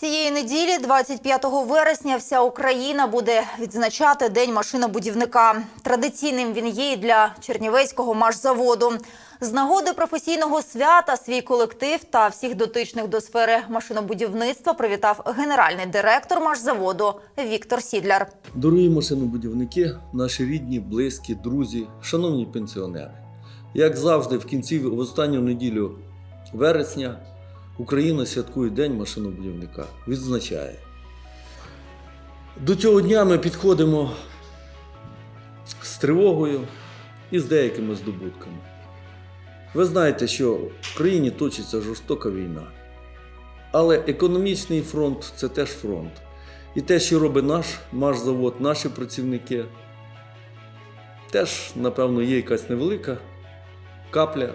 Цієї неділі, 25 вересня, вся Україна буде відзначати День машинобудівника. Традиційним він є і для Чернівецького машзаводу. З нагоди професійного свята свій колектив та всіх дотичних до сфери машинобудівництва привітав генеральний директор машзаводу Віктор Сідляр. Дорогі машинобудівники, наші рідні, близькі, друзі, шановні пенсіонери. Як завжди, в кінці в останню неділю вересня Україна святкує День машинобудівника, відзначає. До цього дня ми підходимо з тривогою і з деякими здобутками. Ви знаєте, що в країні точиться жорстока війна. Але економічний фронт це теж фронт. І те, що робить наш машзавод, наші працівники, теж, напевно, є якась невелика капля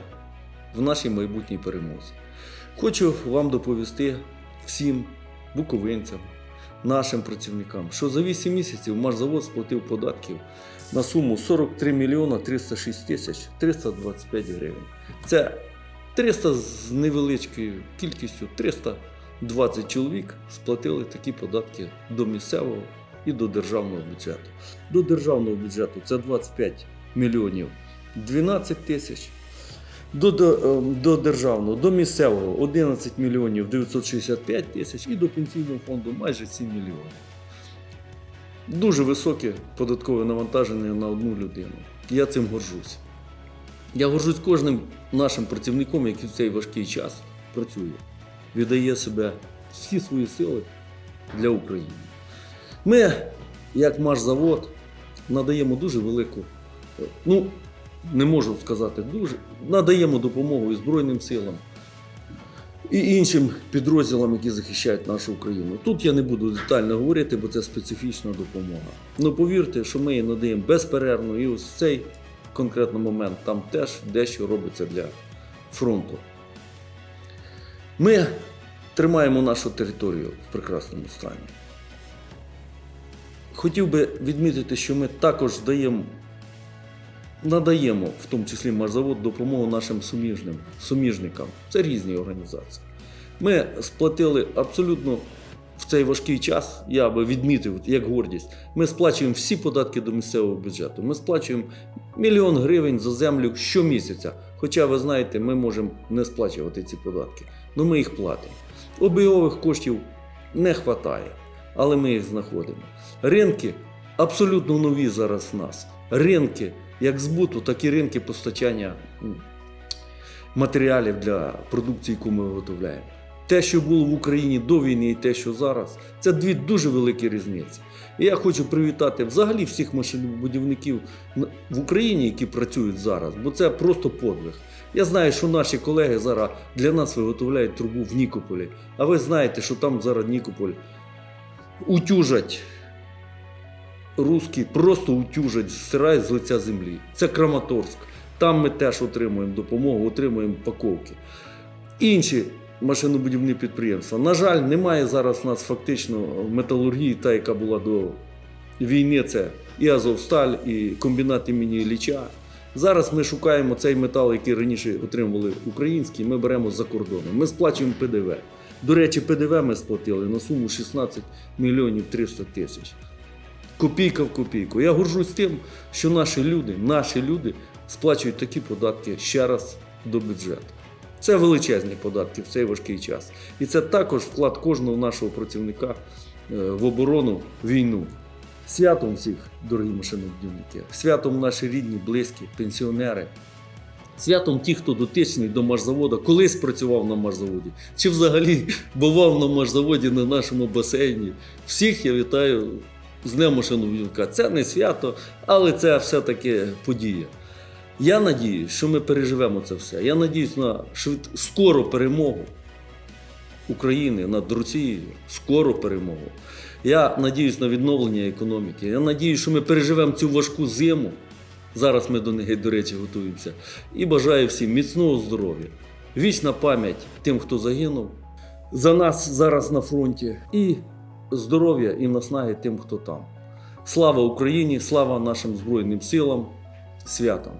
в нашій майбутній перемозі. Хочу вам доповісти всім буковинцям, нашим працівникам, що за 8 місяців машзавод сплатив податків на суму 43 мільйона 306 тисяч 325 гривень. Це 300 з невеличкою кількістю 320 чоловік сплатили такі податки до місцевого і до державного бюджету. До державного бюджету це 25 мільйонів 12 тисяч. До, до, е, до державного, до місцевого 11 мільйонів 965 тисяч і до пенсійного фонду майже 7 мільйонів. Дуже високе податкове навантаження на одну людину. Я цим горжусь. Я горжусь кожним нашим працівником, який в цей важкий час працює, віддає себе всі свої сили для України. Ми, як машзавод, надаємо дуже велику, е, ну, не можу сказати дуже, надаємо допомогу і Збройним силам, і іншим підрозділам, які захищають нашу Україну. Тут я не буду детально говорити, бо це специфічна допомога. Ну повірте, що ми її надаємо безперервно, і ось в цей конкретний момент там теж дещо робиться для фронту. Ми тримаємо нашу територію в прекрасному стані. Хотів би відмітити, що ми також даємо, надаємо, в тому числі Машзавод, допомогу нашим суміжним, суміжникам. Це різні організації. Ми сплатили абсолютно в цей важкий час, я би відмітив як гордість, ми сплачуємо всі податки до місцевого бюджету. Ми сплачуємо мільйон гривень за землю щомісяця. Хоча, ви знаєте, ми можемо не сплачувати ці податки, але ми їх платимо. Обігових коштів не вистачає, але ми їх знаходимо. Ринки абсолютно нові зараз в нас. Ринки як збуту, так і ринки постачання матеріалів для продукції, яку ми виготовляємо. Те, що було в Україні до війни, і те, що зараз, це дві дуже великі різниці. І я хочу привітати взагалі всіх машинобудівників в Україні, які працюють зараз, бо це просто подвиг. Я знаю, що наші колеги зараз для нас виготовляють трубу в Нікополі. А ви знаєте, що там зараз Нікополь утюжать русські, просто утюжать, стирають з лиця землі. Це Краматорськ. Там ми теж отримуємо допомогу, отримуємо паковки. Інші машинобудівні підприємства. На жаль, немає зараз у нас фактично металургії, та, яка була до війни. Це і Азовсталь, і комбінат імені Ілліча. Зараз ми шукаємо цей метал, який раніше отримували український, ми беремо з-за кордону. Ми сплачуємо ПДВ. До речі, ПДВ ми сплатили на суму 16 мільйонів 300 тисяч. Копійка в копійку. Я горжусь тим, що наші люди, наші люди сплачують такі податки ще раз до бюджету. Це величезні податки в цей важкий час. І це також вклад кожного нашого працівника е, в оборону війну. Святом всіх, дорогі машинобудівники, святом наші рідні, близькі, пенсіонери. Святом ті, хто дотичний до машзаводу, колись працював на машзаводі, чи взагалі бував на машзаводі на нашому басейні. Всіх я вітаю з Днем машинобудівника. Це не свято, але це все-таки подія. Я надіюсь, що ми переживемо це все. Я надіюсь на швид... скору перемогу України над Росією, скору перемогу. Я надіюсь на відновлення економіки. Я надіюсь, що ми переживемо цю важку зиму. Зараз ми до неї, до речі, готуємося. І бажаю всім міцного здоров'я, вічна пам'ять тим, хто загинув за нас зараз на фронті, і здоров'я і наснаги тим, хто там. Слава Україні, слава нашим Збройним силам, святам!